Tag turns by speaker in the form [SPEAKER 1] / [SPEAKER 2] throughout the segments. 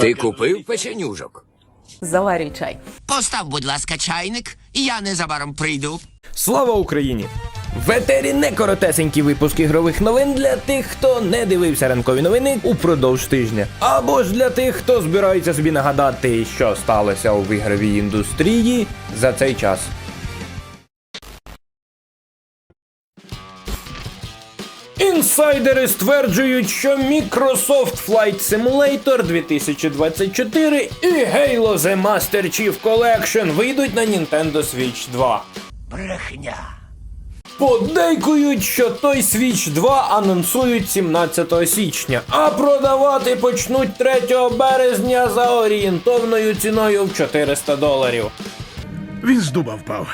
[SPEAKER 1] Ти купив печенюжок?
[SPEAKER 2] Заварюй чай.
[SPEAKER 3] Постав, будь ласка, чайник, і я незабаром прийду.
[SPEAKER 4] Слава Україні! В етері не коротесенькі випуски ігрових новин для тих, хто не дивився ранкові новини упродовж тижня. Або ж для тих, хто збирається собі нагадати, що сталося у ігровій індустрії за цей час. Інсайдери стверджують, що Microsoft Flight Simulator 2024 і Halo The Master Chief Collection вийдуть на Nintendo Switch 2.
[SPEAKER 3] Брехня.
[SPEAKER 4] Подейкують, що той Switch 2 анонсують 17 січня, а продавати почнуть 3 березня за орієнтовною ціною в 400 доларів.
[SPEAKER 5] Він з дуба впав.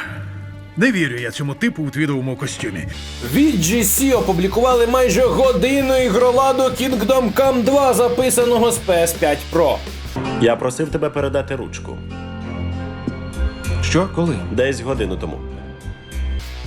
[SPEAKER 5] Не вірю я цьому типу у твідовому костюмі.
[SPEAKER 4] Від GC опублікували майже годину ігроладу Kingdom Come 2, записаного з PS5 Pro.
[SPEAKER 6] Я просив тебе передати ручку.
[SPEAKER 7] Що, коли?
[SPEAKER 6] Десь годину тому.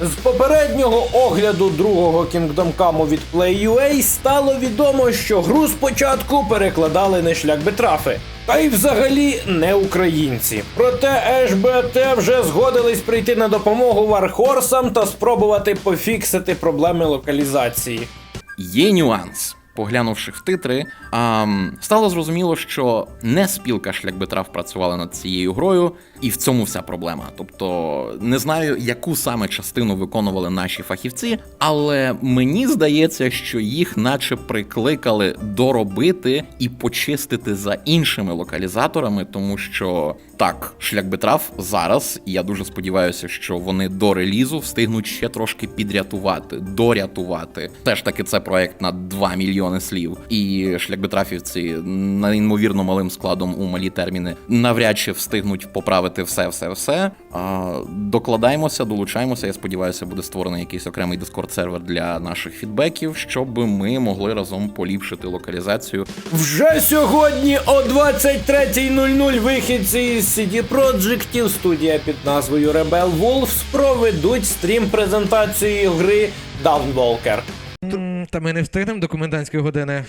[SPEAKER 4] З попереднього огляду другого Kingdom Come від Play.ua стало відомо, що гру спочатку перекладали не шлях Бетрафи, та й взагалі не українці. Проте HBT вже згодились прийти на допомогу вархорсам та спробувати пофіксити проблеми локалізації.
[SPEAKER 7] Є нюанс. Поглянувши в титри, а, стало зрозуміло, що не спілка шляхбитрав працювала над цією грою, і в цьому вся проблема. Тобто не знаю, яку саме частину виконували наші фахівці, але мені здається, що їх наче прикликали доробити і почистити за іншими локалізаторами, тому що так, шлях битрав зараз. і Я дуже сподіваюся, що вони до релізу встигнуть ще трошки підрятувати, дорятувати. Теж таки це проект на 2 мільйони слів. І шлях битрафівці неймовірно малим складом у малі терміни навряд чи встигнуть поправити все, все, все. А, докладаємося, долучаємося. Я сподіваюся, буде створений якийсь окремий дискорд сервер для наших фідбеків, щоб ми могли разом поліпшити локалізацію
[SPEAKER 4] Вже сьогодні о 23.00 вихідці із CD Projekt студія під назвою Rebel Wolves проведуть стрім презентації гри Downwalker.
[SPEAKER 8] Та ми не встигнемо до комендантської години.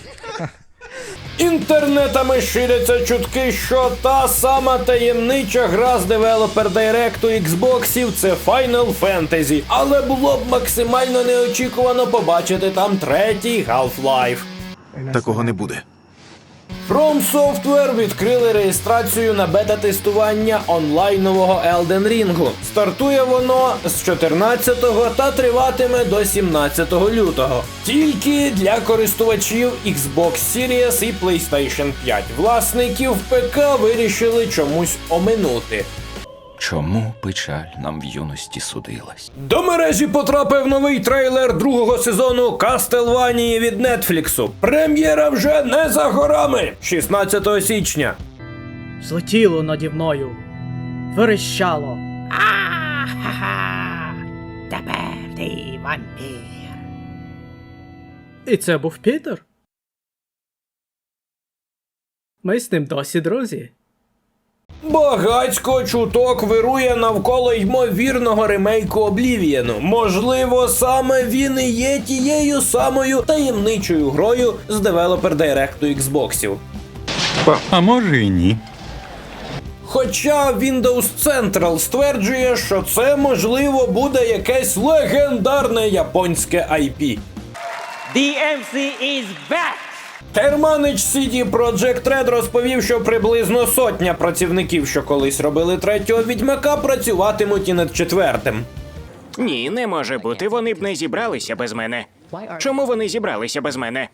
[SPEAKER 4] Інтернетами ширяться чутки, що та сама таємнича гра з девелопер директу Xboxів це Final Fantasy, але було б максимально неочікувано побачити там третій Half-Life.
[SPEAKER 5] Такого не буде.
[SPEAKER 4] From Software відкрили реєстрацію на бета-тестування онлайнового Elden Ring. Стартує воно з 14 та триватиме до 17 лютого. Тільки для користувачів Xbox Series і PlayStation 5. Власників ПК вирішили чомусь оминути.
[SPEAKER 1] Чому печаль нам в юності судилась?
[SPEAKER 4] До мережі потрапив новий трейлер другого сезону Кастелванії від Нетфліксу. Прем'єра вже не за горами 16 січня.
[SPEAKER 9] злетіло наді мною, верещало.
[SPEAKER 3] А-ха-ха. Тепер ти вампір.
[SPEAKER 9] І це був Пітер. Ми з ним досі друзі.
[SPEAKER 4] Багацько чуток вирує навколо ймовірного ремейку Облівієну. Можливо, саме він і є тією самою таємничою грою з девелопер директу Xboxів.
[SPEAKER 10] А може і ні.
[SPEAKER 4] Хоча Windows Central стверджує, що це можливо буде якесь легендарне японське IP.
[SPEAKER 9] DMC is back!
[SPEAKER 4] Керманич CD Projekt Red розповів, що приблизно сотня працівників, що колись робили третього відьмака, працюватимуть і над четвертим.
[SPEAKER 11] Ні, не може бути. Вони б не зібралися без мене. Чому вони зібралися без мене?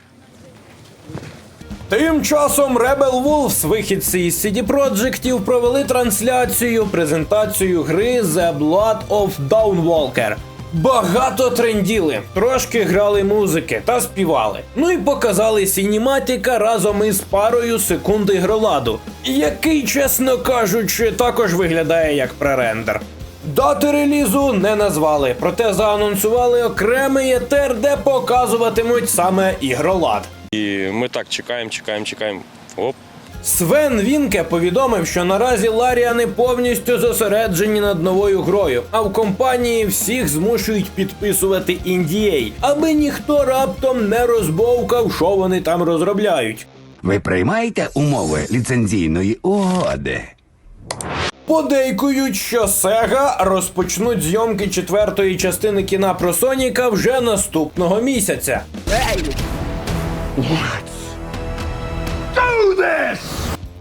[SPEAKER 4] Тим часом Rebel Wolves, вихідці із CD Projektів, провели трансляцію, презентацію гри The Blood of Dawnwalker. Багато тренділи, трошки грали музики та співали. Ну і показали сініматіка разом із парою секунд ігроладу, який, чесно кажучи, також виглядає як пререндер. Дати релізу не назвали, проте заанонсували окремий етер, де показуватимуть саме ігролад.
[SPEAKER 6] І ми так чекаємо, чекаємо, чекаємо. Оп.
[SPEAKER 4] Свен Вінке повідомив, що наразі Ларіани повністю зосереджені над новою грою, а в компанії всіх змушують підписувати NDA, аби ніхто раптом не розбовкав, що вони там розробляють.
[SPEAKER 2] Ви приймаєте умови ліцензійної угоди?
[SPEAKER 4] Подейкують, що Sega розпочнуть зйомки четвертої частини кіна про Соніка вже наступного місяця.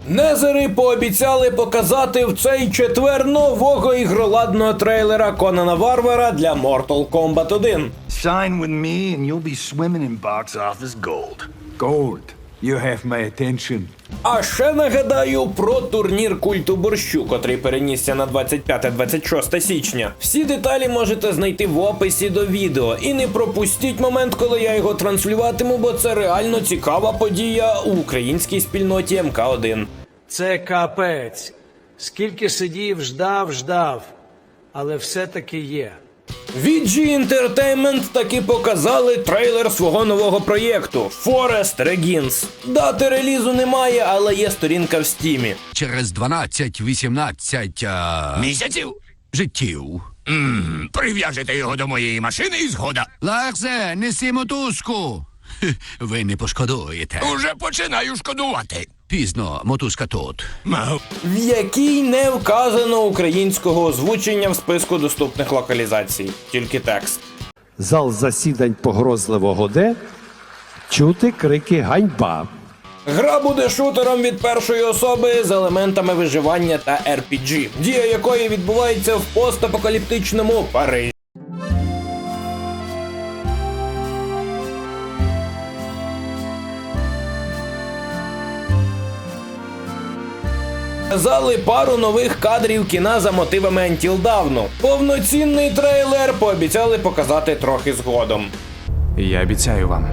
[SPEAKER 4] Незери пообіцяли показати в цей четвер нового ігроладного трейлера Конана Варвара для Mortal Kombat 1.
[SPEAKER 10] Sign with me and you'll be swimming in box office gold. Gold. You have my attention.
[SPEAKER 4] А ще нагадаю про турнір культу борщу, котрий перенісся на 25-26 січня. Всі деталі можете знайти в описі до відео. І не пропустіть момент, коли я його транслюватиму, бо це реально цікава подія у українській спільноті МК1.
[SPEAKER 12] Це капець. Скільки сидів, ждав, ждав. Але все-таки є.
[SPEAKER 4] VG Entertainment таки показали трейлер свого нового проєкту Forest Regins. Дати релізу немає, але є сторінка в стімі.
[SPEAKER 2] Через 12-18 а...
[SPEAKER 3] Місяців?
[SPEAKER 2] життів.
[SPEAKER 3] М, Прив'яжете його до моєї машини і згода.
[SPEAKER 2] Лексе, неси мотузку. Хе, Ви не пошкодуєте.
[SPEAKER 3] Уже починаю шкодувати.
[SPEAKER 2] Пізно, мотузка тут.
[SPEAKER 4] в якій не вказано українського озвучення в списку доступних локалізацій, тільки текст.
[SPEAKER 12] Зал засідань погрозливого де. Чути крики ганьба.
[SPEAKER 4] Гра буде шутером від першої особи з елементами виживання та RPG, дія якої відбувається в постапокаліптичному Парижі. Показали пару нових кадрів кіна за мотивами Until Dawn. Повноцінний трейлер пообіцяли показати трохи згодом.
[SPEAKER 10] Я обіцяю вам.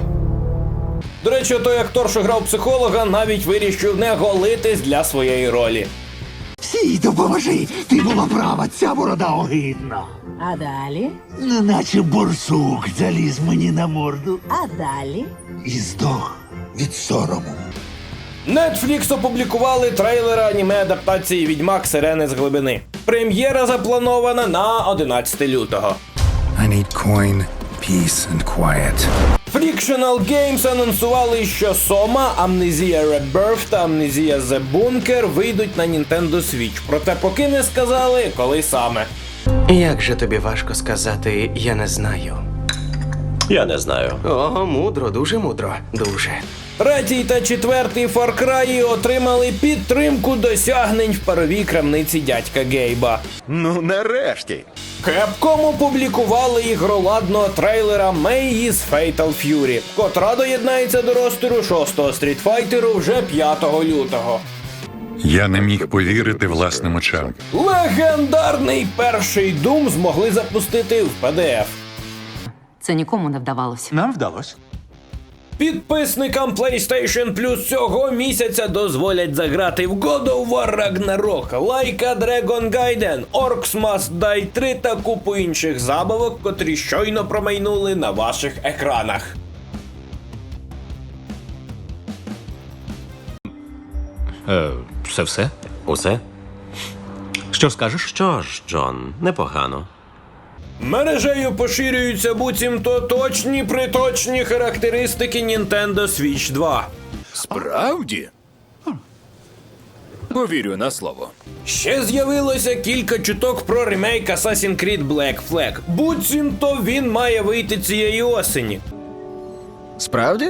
[SPEAKER 4] До речі, той актор, що грав психолога, навіть вирішив не голитись для своєї ролі.
[SPEAKER 2] Сій, допоможи! Ти була права, ця борода огидна.
[SPEAKER 13] А далі?
[SPEAKER 2] Неначе борсук заліз мені на морду
[SPEAKER 13] А далі?
[SPEAKER 2] і здох від сорому.
[SPEAKER 4] Netflix опублікували трейлери аніме адаптації Відьмак Сирени з глибини. Прем'єра запланована на 11 лютого.
[SPEAKER 10] I need coin, peace and quiet.
[SPEAKER 4] Frictional Games анонсували, що Сома, Amnesia Rebirth та Amnesia The Bunker вийдуть на Nintendo Switch. Проте поки не сказали, коли саме.
[SPEAKER 12] Як же тобі важко сказати, я не знаю.
[SPEAKER 6] Я не знаю.
[SPEAKER 12] О, мудро, дуже мудро. Дуже.
[SPEAKER 4] Третій та четвертий Far Cry отримали підтримку досягнень в паровій крамниці дядька Гейба.
[SPEAKER 10] Ну, нарешті.
[SPEAKER 4] Capcom опублікували ігроладного трейлера May is Fatal Fury, котра доєднається до ростеру 6-го стрітфайтеру вже 5 лютого.
[SPEAKER 10] Я не міг повірити власним очам.
[SPEAKER 4] Легендарний перший Doom змогли запустити в PDF.
[SPEAKER 13] Це нікому не вдавалося.
[SPEAKER 10] Нам вдалося.
[SPEAKER 4] Підписникам PlayStation Plus цього місяця дозволять заграти в God of War Ragnarok, Like Dragon Gaiden, Orcs Must Die 3 та купу інших забавок, котрі щойно промайнули на ваших екранах.
[SPEAKER 6] Е, це все? Усе? Що скажеш? Що ж, Джон, непогано.
[SPEAKER 4] Мережею поширюються буцімто точні приточні характеристики Nintendo Switch 2.
[SPEAKER 10] Справді? Повірю на слово.
[SPEAKER 4] Ще з'явилося кілька чуток про ремейк Assassin's Creed Black Flag. Буцімто він має вийти цієї осені.
[SPEAKER 10] Справді?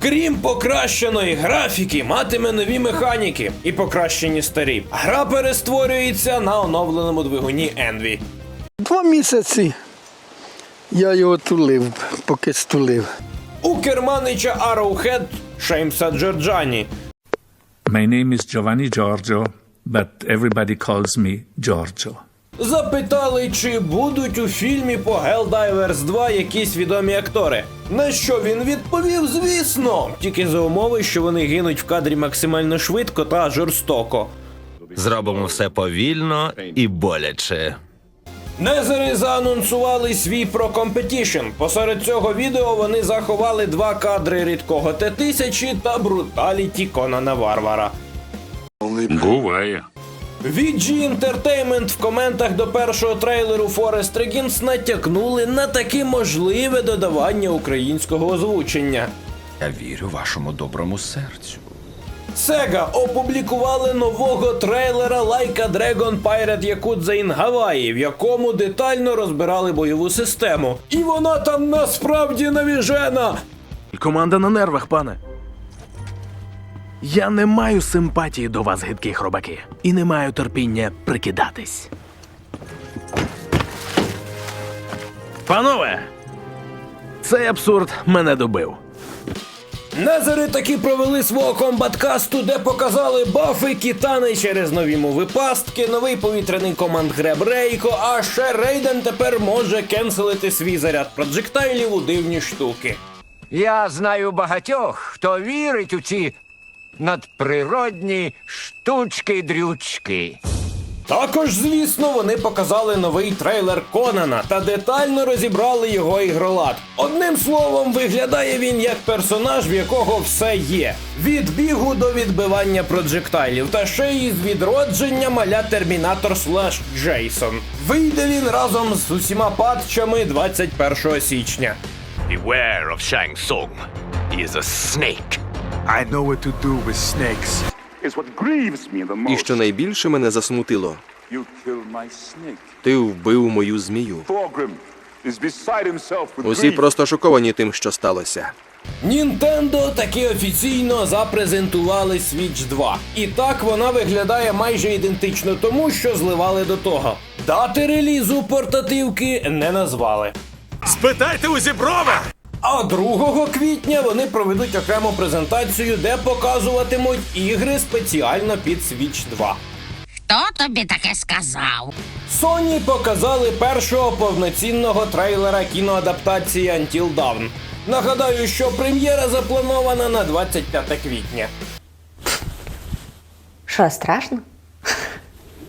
[SPEAKER 4] Крім покращеної графіки, матиме нові механіки і покращені старі. Гра перестворюється на оновленому двигуні Envy.
[SPEAKER 12] Два місяці. Я його тулив, поки стулив.
[SPEAKER 4] У керманича Arrowhead Шеймса Джорджані.
[SPEAKER 10] My name is Giovanni Giorgio, but everybody calls me Giorgio.
[SPEAKER 4] Запитали, чи будуть у фільмі по Helldivers 2 якісь відомі актори. На що він відповів, звісно, тільки за умови, що вони гинуть в кадрі максимально швидко та жорстоко.
[SPEAKER 3] Зробимо все повільно і боляче.
[SPEAKER 4] Незери заанонсували свій про Competition. Посеред цього відео вони заховали два кадри рідкого Т-1000 та бруталіті Конана Варвара.
[SPEAKER 10] Буває.
[SPEAKER 4] VG Entertainment в коментах до першого трейлеру Forest Regins натякнули на таке можливе додавання українського озвучення.
[SPEAKER 1] Я вірю вашому доброму серцю.
[SPEAKER 4] Sega опублікували нового трейлера Like a Dragon Pirate Yakuza in Hawaii, в якому детально розбирали бойову систему. І вона там насправді навіжена.
[SPEAKER 14] Команда на нервах, пане. Я не маю симпатії до вас, гидкі хробаки, і не маю терпіння прикидатись. Панове, цей абсурд мене добив.
[SPEAKER 4] Назери таки провели свого комбаткасту, де показали бафи кітани через нові мови пастки, новий повітряний команд Греб Рейко, а ще Рейден тепер може кенселити свій заряд проджектайлів у дивні штуки.
[SPEAKER 3] Я знаю багатьох, хто вірить у ці надприродні штучки-дрючки.
[SPEAKER 4] Також, звісно, вони показали новий трейлер Конана та детально розібрали його ігролад. Одним словом, виглядає він як персонаж, в якого все є: від бігу до відбивання проджектайлів, та ще й з відродження маля Термінатор слеш Джейсон. Вийде він разом з усіма патчами 21 січня.
[SPEAKER 6] Beware of Shang Tsung. He is a snake.
[SPEAKER 10] I know what to do with snakes.
[SPEAKER 12] І що найбільше мене засмутило, ти вбив мою змію.
[SPEAKER 5] Thorgrim is beside himself with
[SPEAKER 12] Усі просто шоковані тим, що сталося.
[SPEAKER 4] Нінтендо таки офіційно запрезентували Switch 2. І так вона виглядає майже ідентично тому, що зливали до того. Дати релізу портативки не назвали.
[SPEAKER 14] Спитайте у зіброва!
[SPEAKER 4] А 2 квітня вони проведуть окрему презентацію, де показуватимуть ігри спеціально під Switch 2.
[SPEAKER 13] Хто тобі таке сказав?
[SPEAKER 4] Sony показали першого повноцінного трейлера кіноадаптації Until Dawn. Нагадаю, що прем'єра запланована на 25 квітня.
[SPEAKER 13] Що, страшно?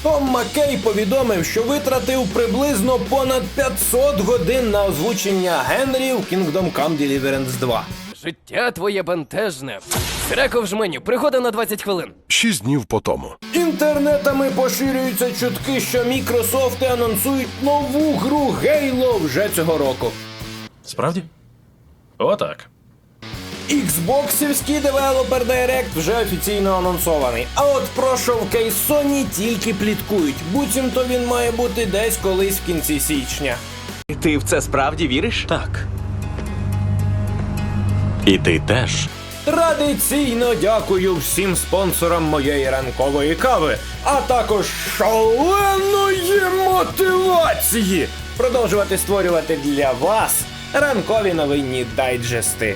[SPEAKER 4] Том Маккей повідомив, що витратив приблизно понад 500 годин на озвучення Генрі в Kingdom Come Deliverance 2.
[SPEAKER 8] Життя твоє бентежне. Среко в жменю, пригода на 20 хвилин.
[SPEAKER 14] Шість днів по тому.
[SPEAKER 4] Інтернетами поширюються чутки, що Мікрософти анонсують нову гру Halo вже цього року.
[SPEAKER 14] Справді? Отак.
[SPEAKER 4] Xboxівський Developer Direct вже офіційно анонсований. А от про шоукейс Sony тільки пліткують. Буцімто він має бути десь колись в кінці січня.
[SPEAKER 12] Ти в це справді віриш?
[SPEAKER 6] Так. І ти теж.
[SPEAKER 4] Традиційно дякую всім спонсорам моєї ранкової кави, а також шаленої мотивації продовжувати створювати для вас ранкові новинні дайджести.